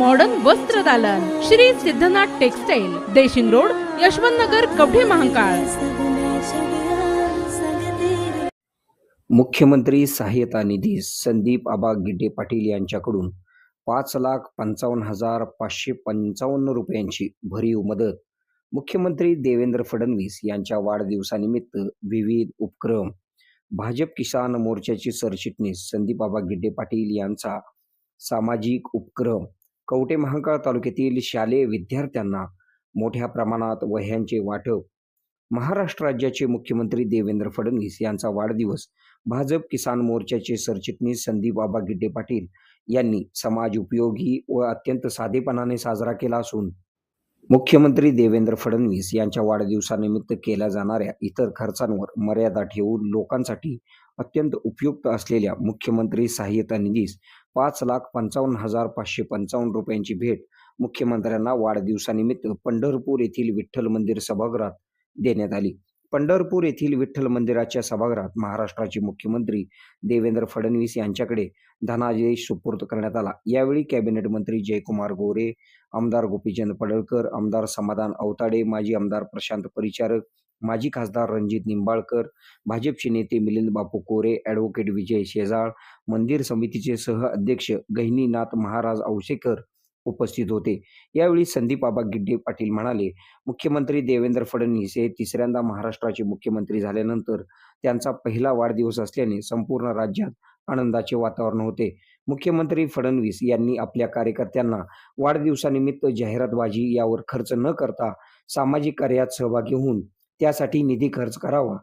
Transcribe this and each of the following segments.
Modern वस्त्र दालन. Shri Siddhanath textile Deshing road Yashwant Nagar Kavathe Mahankal. मुख्यमंत्री सहाय्यता निधी संदीप आबा गिड्डे पाटील यांच्याकडून पाच लाख पंचावन्न हजार पाचशे पंचावन्न रुपयांची भरीव मदत. मुख्यमंत्री देवेंद्र फडणवीस यांच्या वाढदिवसानिमित्त विविध उपक्रम. भाजप किसान मोर्चाचे सरचिटणीस संदीप आबा गिड्डे पाटील यांचा सामाजिक उपक्रम. कवटे महांकाळ तालुक्यातील शालेय विद्यार्थ्यांना मोठ्या प्रमाणात वह्यांचे वाटप. महाराष्ट्र राज्याचे मुख्यमंत्री देवेंद्र फडणवीस यांचा वाढदिवस भाजप किसान मोर्चाचे सरचिटणीस संदीप बाबा गिड्डे पाटील यांनी समाज उपयोगी व अत्यंत साधेपणाने साजरा केला असून मुख्यमंत्री देवेंद्र फडणवीस यांच्या वाढदिवसानिमित्त केल्या जाणाऱ्या इतर खर्चांवर मर्यादा ठेवून लोकांसाठी अत्यंत उपयुक्त असलेल्या मुख्यमंत्री सहाय्यता निधीस पाच लाख पंचावन्न हजार पाचशे पंचावन्न रुपयांची भेट मुख्यमंत्र्यांना वाढदिवसानिमित्त पंढरपूर येथील विठ्ठल मंदिर सभागृहात देण्यात आली. पंढरपूर येथील विठ्ठल मंदिराच्या सभागृहात महाराष्ट्राचे मुख्यमंत्री देवेंद्र फडणवीस यांच्याकडे धनादेश सुपूर्द करण्यात आला. यावेळी कॅबिनेट मंत्री जयकुमार गोरे आमदार गोपीचंद पडळकर आमदार समाधान अवताडे माजी आमदार प्रशांत परिचारक माजी खासदार रणजित निंबाळकर भाजपचे नेते मिलिंद बापू कोरे ॲडव्होकेट विजय शेजाळ मंदिर समितीचे सह अध्यक्ष गहिनीनाथ महाराज औसेकर उपस्थित होते. यावेळी संदीप बाबा गिड्डे पाटील म्हणाले मुख्यमंत्री देवेंद्र फडणवीस हे तिसऱ्यांदा महाराष्ट्राचे मुख्यमंत्री झाल्यानंतर त्यांचा पहिला वाढदिवस असल्याने संपूर्ण राज्यात आनंदाचे वातावरण होते. मुख्यमंत्री फडणवीस यांनी आपल्या कार्यकर्त्यांना वाढदिवसानिमित्त जाहिरातबाजी यावर खर्च न करता सामाजिक कार्यात सहभागी होऊन त्यासाठी निधी खर्च करावा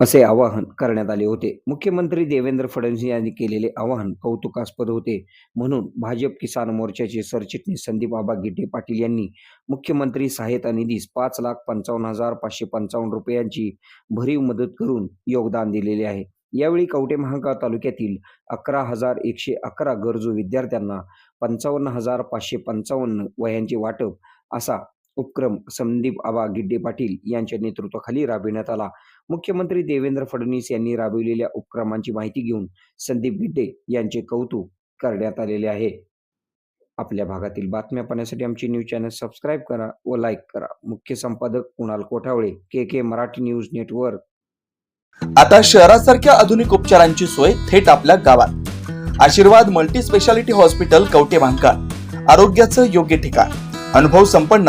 असे आवाहन करण्यात आले होते. मुख्यमंत्री देवेंद्र फडणवीस यांनी केलेले आवाहन कौतुकास्पद होते. म्हणून भाजप किसान मोर्चाचे सरचिटणीस संदीप आबा गिड्डे पाटील यांनी मुख्यमंत्री सहायता निधीस पाच लाख पंचावन्न हजार पाचशे पंचावन्न रुपयांची भरीव मदत करून योगदान दिलेले आहे. यावेळी कवटे महांकाळ तालुक्यातील अकरा हजार एकशे अकरा गरजू विद्यार्थ्यांना पंचावन्न हजार पाचशे पंचावन्न वयांचे वाटप असा उपक्रम संदीप आबा गिड्डे पाटील यांच्या नेतृत्वाखाली राबविण्यात आला. मुख्यमंत्री देवेंद्र फडणवीस यांनी राबविलेल्या उपक्रमांची माहिती घेऊन संदीप गिड्डे यांचे कौतुक करण्यात आलेले आहे. आपल्या भागातील बातम्या पाहण्यासाठी आमची न्यूज चॅनल सबस्क्राईब करा व लाईक करा. मुख्य संपादक Kunal Kothawale K K Marathi news network. आता शहरासारख्या आधुनिक उपचारांची सोय थेट आपल्या गावात. Ashirwad multi speciality hospital Kavathe Mahankal आरोग्याचं योग्य ठिकाण. अनुभव संपन्न